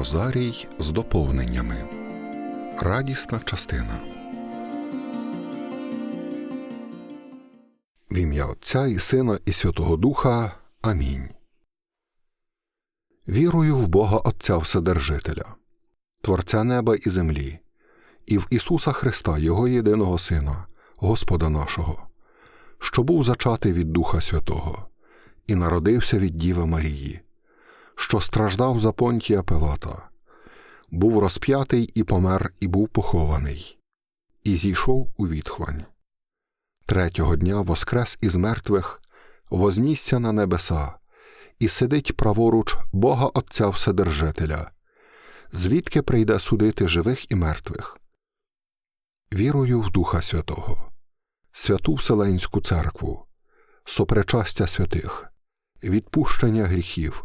Розарій з доповненнями. Радісна частина. В ім'я Отця і Сина і Святого Духа. Амінь. Вірую в Бога Отця Вседержителя, Творця неба і землі, і в Ісуса Христа, Його єдиного Сина, Господа нашого, що був зачатий від Духа Святого, і народився від Діви Марії що страждав за понтія Пилата, був розп'ятий і помер, і був похований, і зійшов у відхлань. Третього дня воскрес із мертвих, вознісся на небеса, і сидить праворуч Бога Отця Вседержителя, звідки прийде судити живих і мертвих. Вірую в Духа Святого, святу Вселенську церкву, сопричастя святих, відпущення гріхів.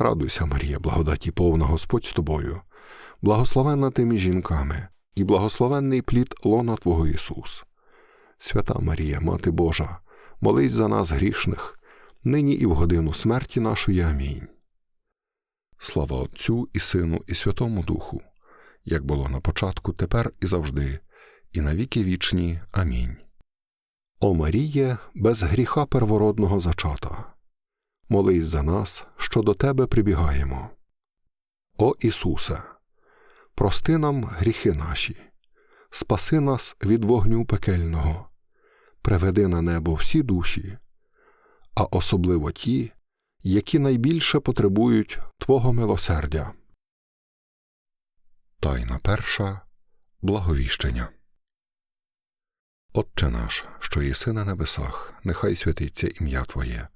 Радуйся, Марія, благодаті повна Господь з тобою, благословенна ти між жінками, і благословенний плід лона Твого Ісус. Свята Марія, Мати Божа, молись за нас грішних, нині і в годину смерті нашої. Амінь. Слава Отцю і Сину, і Святому Духу, як було на початку, тепер і завжди, і навіки вічні. Амінь. О Маріє, без гріха первородного зачата молись за нас, що до Тебе прибігаємо. О Ісусе, прости нам гріхи наші, спаси нас від вогню пекельного, приведи на небо всі душі, а особливо ті, які найбільше потребують Твого милосердя. Тайна перша благовіщення. Отче наш, що єси на небесах, нехай святиться ім'я Твоє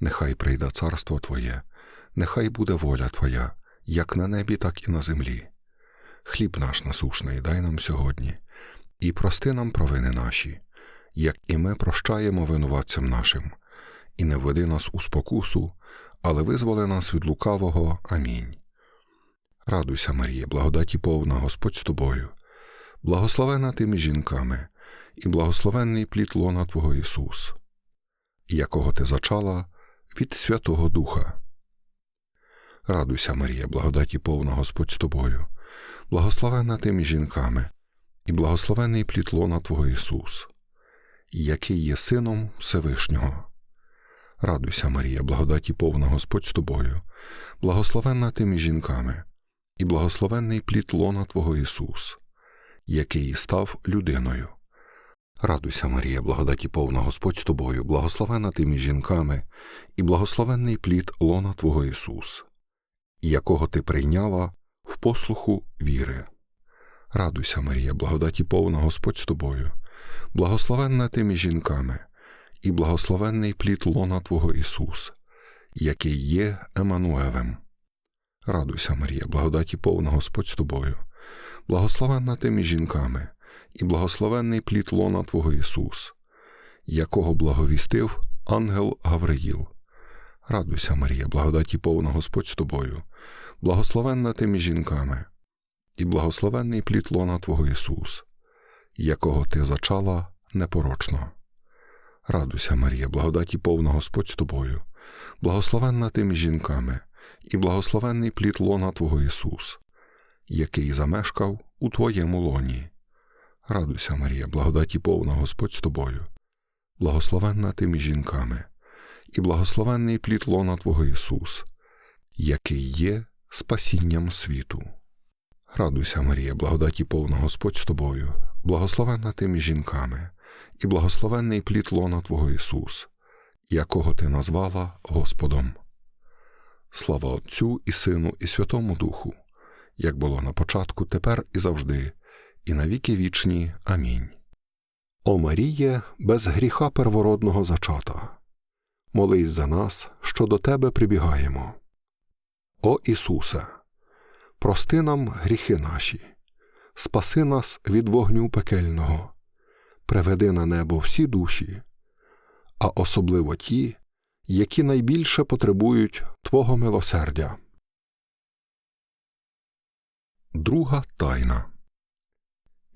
нехай прийде царство Твоє, нехай буде воля Твоя, як на небі, так і на землі. Хліб наш насушний дай нам сьогодні, і прости нам провини наші, як і ми прощаємо винуватцям нашим, і не введи нас у спокусу, але визволи нас від лукавого. Амінь. Радуйся, Марія, благодаті повна Господь з тобою, благословена тими жінками, і благословенний плід лона Твого Ісус, якого ти зачала від Святого Духа. Радуйся, Марія, благодаті повна Господь з тобою, благословенна ти між жінками, і благословений плід лона Твого Ісус, який є Сином Всевишнього. Радуйся, Марія, благодаті повна Господь з тобою, благословенна ти між жінками, і благословенний плід лона Твого Ісус, який став людиною. Радуйся, Марія, благодаті повна Господь з тобою, благословена ти між жінками, і благословенний плід лона Твого Ісус, якого ти прийняла в послуху віри. Радуйся, Марія, благодаті повна Господь з тобою, благословенна ти між жінками, і благословенний плід лона Твого Ісус, який є Емануевем. Радуйся, Марія, благодаті повна Господь з тобою, благословенна ти між жінками і благословенний плід лона Твого Ісус, якого благовістив ангел Гавриїл. Радуйся, Марія, благодаті повна Господь з тобою, благословенна ти між жінками, і благословенний плід лона Твого Ісус, якого ти зачала непорочно. Радуйся, Марія, благодаті повна Господь з тобою, благословенна ти жінками, і благословенний плід лона Твого Ісус, який замешкав у Твоєму лоні. Радуйся, Марія, благодаті повна Господь з тобою, благословенна ти між жінками, і благословенний плід лона Твого Ісус, який є спасінням світу. Радуйся, Марія, благодаті повна Господь з тобою, благословенна ти між жінками, і благословенний плід лона Твого Ісус, якого ти назвала Господом. Слава Отцю і Сину, і Святому Духу, як було на початку, тепер і завжди, і навіки вічні. Амінь. О Маріє, без гріха первородного зачата, молись за нас, що до Тебе прибігаємо. О Ісусе, прости нам гріхи наші, спаси нас від вогню пекельного, приведи на небо всі душі, а особливо ті, які найбільше потребують Твого милосердя. Друга тайна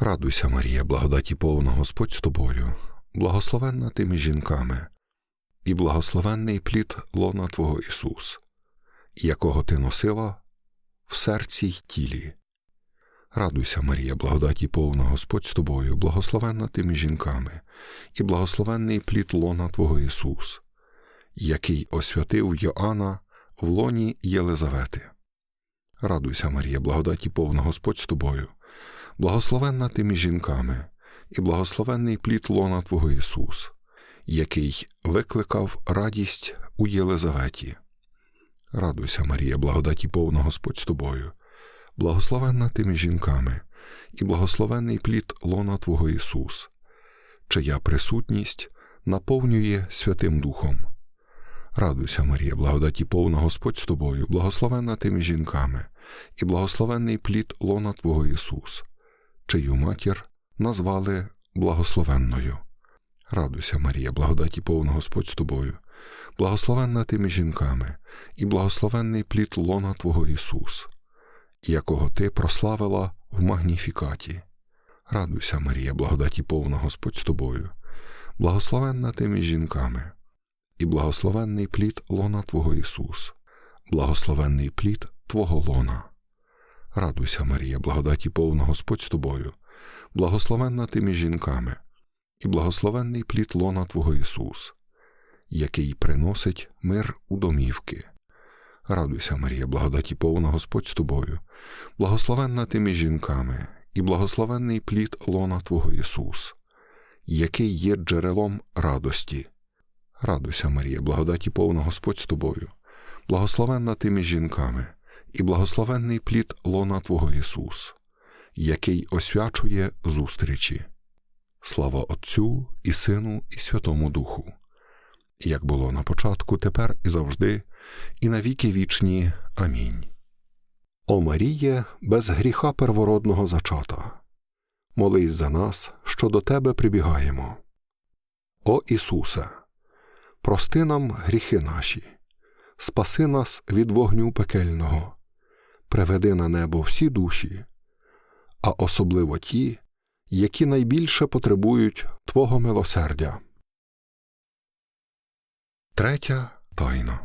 Радуйся, Марія, благодаті повна Господь з тобою, благословенна ти між жінками, і благословенний плід лона Твого Ісус, якого ти носила в серці й тілі. Радуйся, Марія, благодаті повна Господь з тобою, благословенна ти між жінками, і благословенний плід лона Твого Ісус, який освятив Йоанна в лоні Єлизавети. Радуйся, Марія, благодаті повна Господь з тобою, благословенна ти між жінками, і благословенний плід лона Твого Ісус, який викликав радість у Єлизаветі. Радуйся, Марія, благодаті повна Господь з тобою, благословенна ти між жінками, і благословенний плід лона Твого Ісус, чия присутність наповнює Святим Духом. Радуйся, Марія, благодаті повна Господь з тобою, благословенна ти між жінками, і благословенний плід лона Твого Ісус, чию матір назвали благословенною. Радуйся, Марія, благодаті повна Господь з тобою, благословенна ти між жінками, і благословенний плід лона Твого Ісус, якого ти прославила в магніфікаті. Радуйся, Марія, благодаті повна Господь з тобою, благословенна ти між жінками, і благословенний плід лона Твого Ісус, благословенний плід Твого лона. Радуйся, Марія, благодаті повна Господь з тобою, благословенна ти між жінками, і благословенний плід лона Твого Ісус, який приносить мир у домівки. Радуйся, Марія, благодаті повна Господь з тобою, благословенна ти між жінками, і благословенний плід лона Твого Ісус, який є джерелом радості. Радуйся, Марія, благодаті повна Господь з тобою, благословенна ти між жінками, і благословенний плід лона Твого Ісус, який освячує зустрічі. Слава Отцю і Сину, і Святому Духу, як було на початку, тепер і завжди, і навіки вічні. Амінь. О Маріє, без гріха первородного зачата, молись за нас, що до Тебе прибігаємо. О Ісусе, прости нам гріхи наші, спаси нас від вогню пекельного, приведи на небо всі душі, а особливо ті, які найбільше потребують Твого милосердя. Третя тайна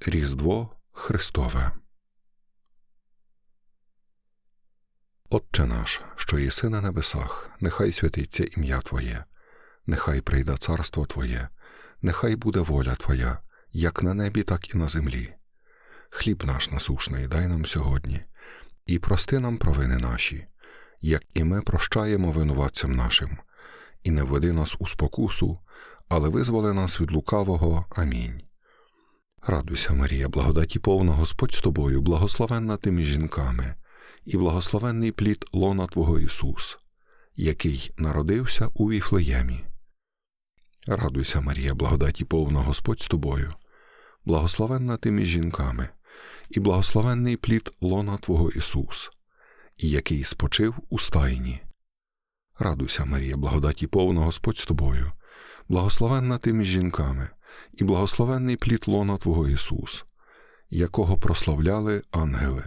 Різдво Христове. Отче наш, що єси на небесах, нехай святиться ім'я Твоє, нехай прийде царство Твоє, нехай буде воля Твоя, як на небі, так і на землі. Хліб наш насушний дай нам сьогодні, і прости нам провини наші, як і ми прощаємо винуватцям нашим, і не введи нас у спокусу, але визволи нас від лукавого. Амінь. Радуйся, Марія, благодаті повна Господь з тобою, благословенна ти між жінками, і благословенний плід лона Твого Ісус, який народився у Віфлеємі. Радуйся, Марія, благодаті повна Господь з тобою, благословенна ти між жінками, і благословенний плід лона Твого Ісус, який спочив у стайні. Радуйся, Марія, благодаті повна Господь з тобою, благословенна ти між жінками, і благословенний плід лона Твого Ісус, якого прославляли ангели.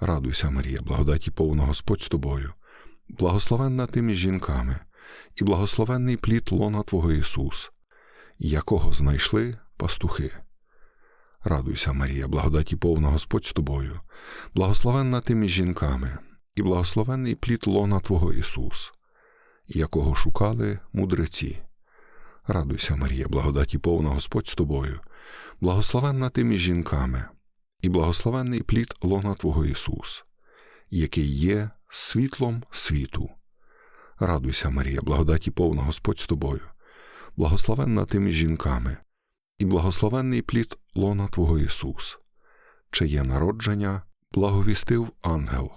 Радуйся, Марія, благодаті повна Господь з тобою, благословенна ти між жінками, і благословенний плід лона Твого Ісус, якого знайшли пастухи. Радуйся, Марія, благодаті повна Господь з тобою, благословенна ти між жінками, і благословенний плід лона Твого Ісус, якого шукали мудреці. Радуйся, Марія, благодаті повна Господь з тобою, благословенна ти між жінками, і благословенний плід лона Твого Ісус, який є світлом світу. Радуйся, Марія, благодаті повна Господь з тобою, благословенна ти між жінками, і благословенний плід лона Твого Ісус, чиє народження благовістив ангел.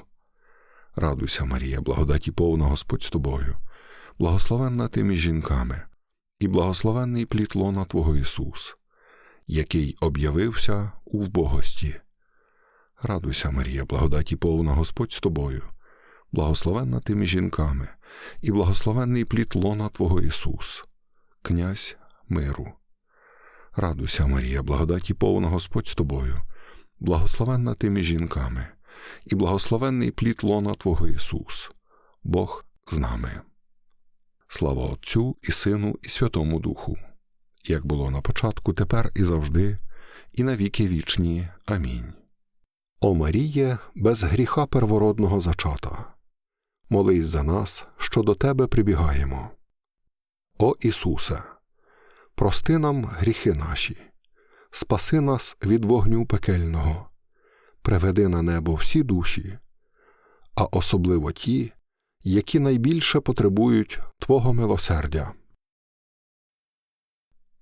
Радуйся, Марія, благодаті повна Господь з тобою, благословенна ти між жінками, і благословенний плід лона Твого Ісус, який об'явився у вбогості. Радуйся, Марія, благодаті повна Господь з тобою, благословенна ти між жінками, і благословенний плід лона Твого Ісус, князь миру. Радуйся, Марія, благодаті повна Господь з тобою, благословенна ти між жінками, і благословенний плід лона Твого Ісус, Бог з нами. Слава Отцю і Сину, і Святому Духу, як було на початку, тепер і завжди, і на віки вічні. Амінь. О Маріє, без гріха первородного зачата, молись за нас, що до Тебе прибігаємо. О Ісусе, прости нам гріхи наші, спаси нас від вогню пекельного, приведи на небо всі душі, а особливо ті, які найбільше потребують Твого милосердя.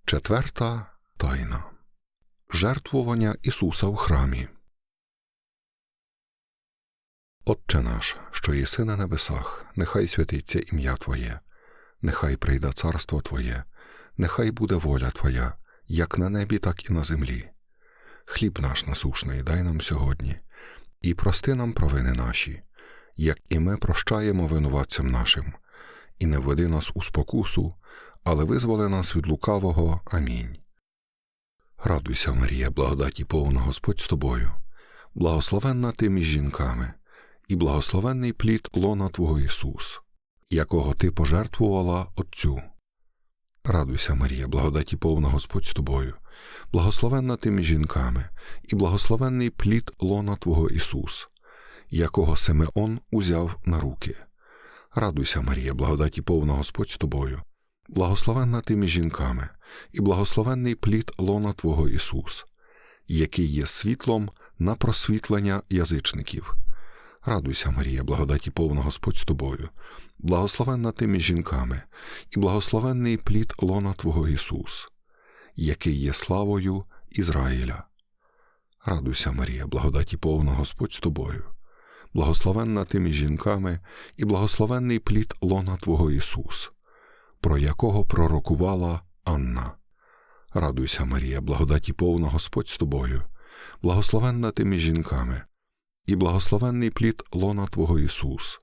Четверта тайна жертвування Ісуса в храмі. Отче наш, що єси на небесах, нехай святиться ім'я Твоє, нехай прийде царство Твоє, нехай буде воля Твоя, як на небі, так і на землі. Хліб наш насушний дай нам сьогодні, і прости нам провини наші, як і ми прощаємо винуватцям нашим, і не введи нас у спокусу, але визволи нас від лукавого. Амінь. Радуйся, Марія, благодаті повна Господь з тобою, благословенна ти між жінками, і благословенний плід лона Твого Ісус, якого ти пожертвувала Отцю. Радуйся, Марія, благодаті повна Господь з тобою, благословенна ти між жінками, і благословенний плід лона Твого Ісус, якого Симеон узяв на руки. Радуйся, Марія, благодаті повна Господь з тобою, благословенна ти між жінками, і благословенний плід лона Твого Ісус, який є світлом на просвітлення язичників. Радуйся, Марія, благодаті повна Господь з тобою, благословенна ти між жінками, і благословенний плід лона Твого Ісус, який є славою Ізраїля. Радуйся, Марія, благодаті повна Господь з тобою, благословенна ти між жінками, і благословенний плід лона Твого Ісус, про якого пророкувала Анна. Радуйся, Марія, благодаті повна Господь з тобою, благословенна ти між жінками, і благословенний плід лона Твого Ісус,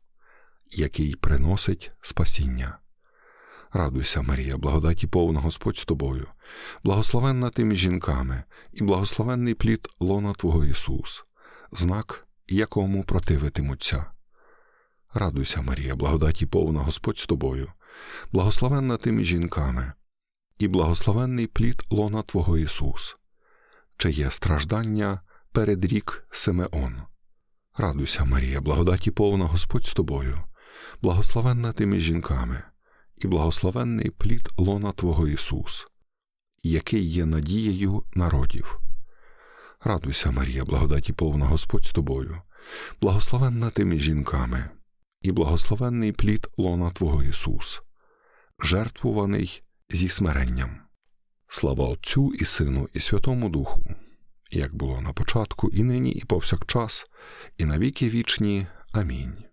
який приносить спасіння. Радуйся, Марія, благодаті повна Господь з тобою, благословенна ти між жінками, і благословенний плід лона Твого Ісус, знак, якому противитимуться. Радуйся, Марія, благодаті повна Господь з тобою, благословенна ти між жінками, і благословенний плід лона Твого Ісус, чиє страждання передрік Симеон. Радуйся, Марія, благодаті повна Господь з тобою, благословенна ти між жінками, і благословенний плід лона Твого Ісус, який є надією народів. Радуйся, Марія, благодаті повна Господь з тобою, благословенна ти між жінками, і благословенний плід лона Твого Ісус, жертвуваний зі смиренням. Слава Отцю і Сину, і Святому Духу, як було на початку, і нині, і повсякчас, і на віки вічні. Амінь.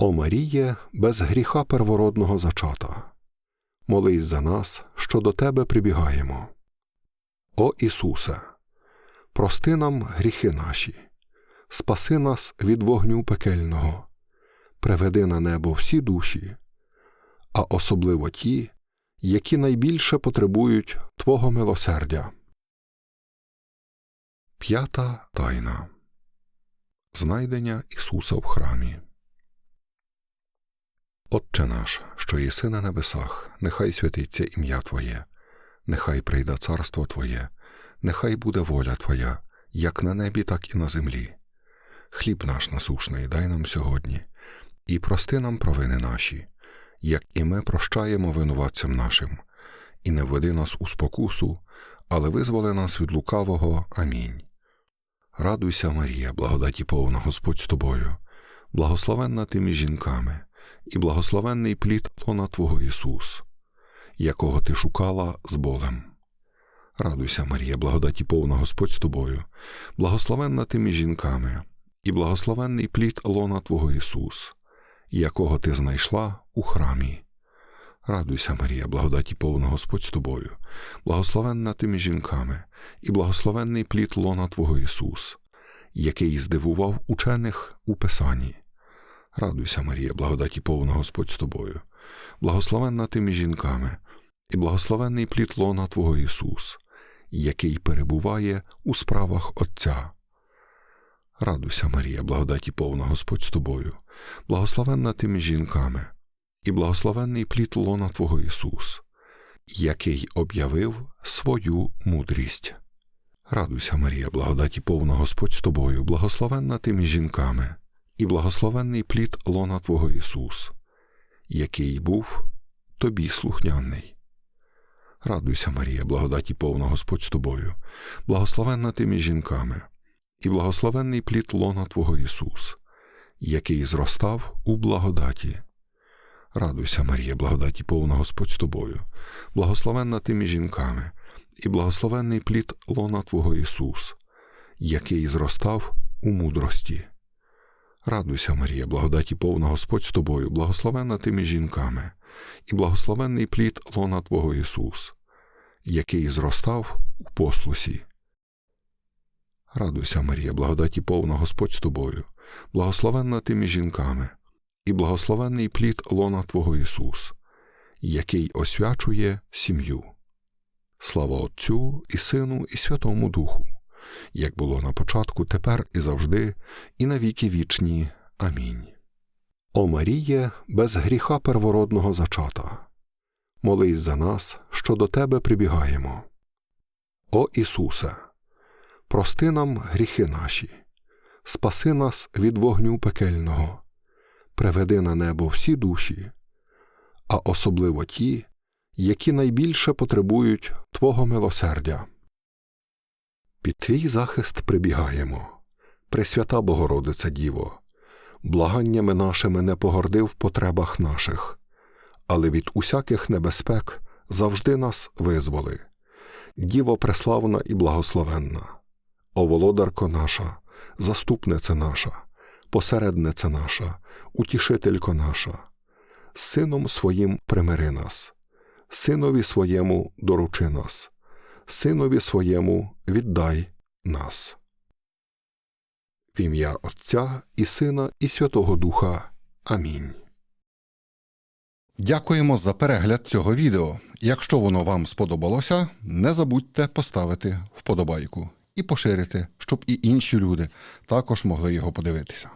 О Маріє, без гріха первородного зачата, молись за нас, що до Тебе прибігаємо. О Ісусе, прости нам гріхи наші, спаси нас від вогню пекельного, приведи на небо всі душі, а особливо ті, які найбільше потребують Твого милосердя. П'ята тайна Знайдення Ісуса в храмі. Отче наш, що єси на небесах, нехай святиться ім'я Твоє, нехай прийде царство Твоє, нехай буде воля Твоя, як на небі, так і на землі. Хліб наш насушний дай нам сьогодні, і прости нам провини наші, як і ми прощаємо винуватцям нашим, і не введи нас у спокусу, але визволи нас від лукавого. Амінь. Радуйся, Марія, благодаті повна Господь з тобою, благословенна ти між жінками, і благословенний плід лона Твого Ісус, якого ти шукала з болем. Радуйся, Марія, благодаті повна Господь з тобою, благословенна ти між жінками, і благословенний плід лона Твого Ісус, якого ти знайшла у храмі. Радуйся, Марія, благодаті повна Господь з тобою, благословенна ти між жінками, і благословенний плід лона Твого Ісус, який здивував учених у Писанні. Радуйся, Марія, благодаті повна Господь з тобою, благословенна ти між жінками, і благословенний плід лона Твого Ісус, який перебуває у справах Отця. Радуйся, Марія, благодаті повна Господь з тобою, благословенна ти між жінками, і благословенний плід лона Твого Ісус, який об'явив свою мудрість. Радуйся, Марія, благодаті повна Господь з тобою, благословенна ти між жінками, і благословенний плід лона Твого Ісус, який був тобі слухняний. Радуйся, Марія, благодаті повна Господь з тобою, благословенна ти між жінками, і благословенний плід лона Твого Ісус, який зростав у благодаті. Радуйся, Марія, благодаті повна Господь з тобою, благословенна ти між жінками, і благословенний плід лона Твого Ісус, який зростав у мудрості. Радуйся, Марія, благодаті повна Господь з тобою, благословенна ти між жінками, і благословенний плід лона Твого Ісус, який зростав у послусі. Радуйся, Марія, благодаті повна Господь з тобою, благословенна ти між жінками, і благословенний плід лона Твого Ісус, який освячує сім'ю. Слава Отцю і Сину, і Святому Духу, як було на початку, тепер і завжди, і на віки вічні. Амінь. О Маріє, без гріха первородного зачата, молись за нас, що до Тебе прибігаємо. О Ісусе, прости нам гріхи наші, спаси нас від вогню пекельного, приведи на небо всі душі, а особливо ті, які найбільше потребують Твого милосердя. Під твій захист прибігаємо, Пресвята Богородице Діво, благаннями нашими не погорди в потребах наших, але від усяких небезпек завжди нас визволи. Діво преславна і благословенна, о володарко наша, заступниця наша, посередниця наша, утішителько наша, сином своїм примири нас, синові своєму доручи нас, синові своєму віддай нас. В ім'я Отця і Сина, і Святого Духа. Амінь. Дякуємо за перегляд цього відео. Якщо воно вам сподобалося, не забудьте поставити вподобайку і поширити, щоб і інші люди також могли його подивитися.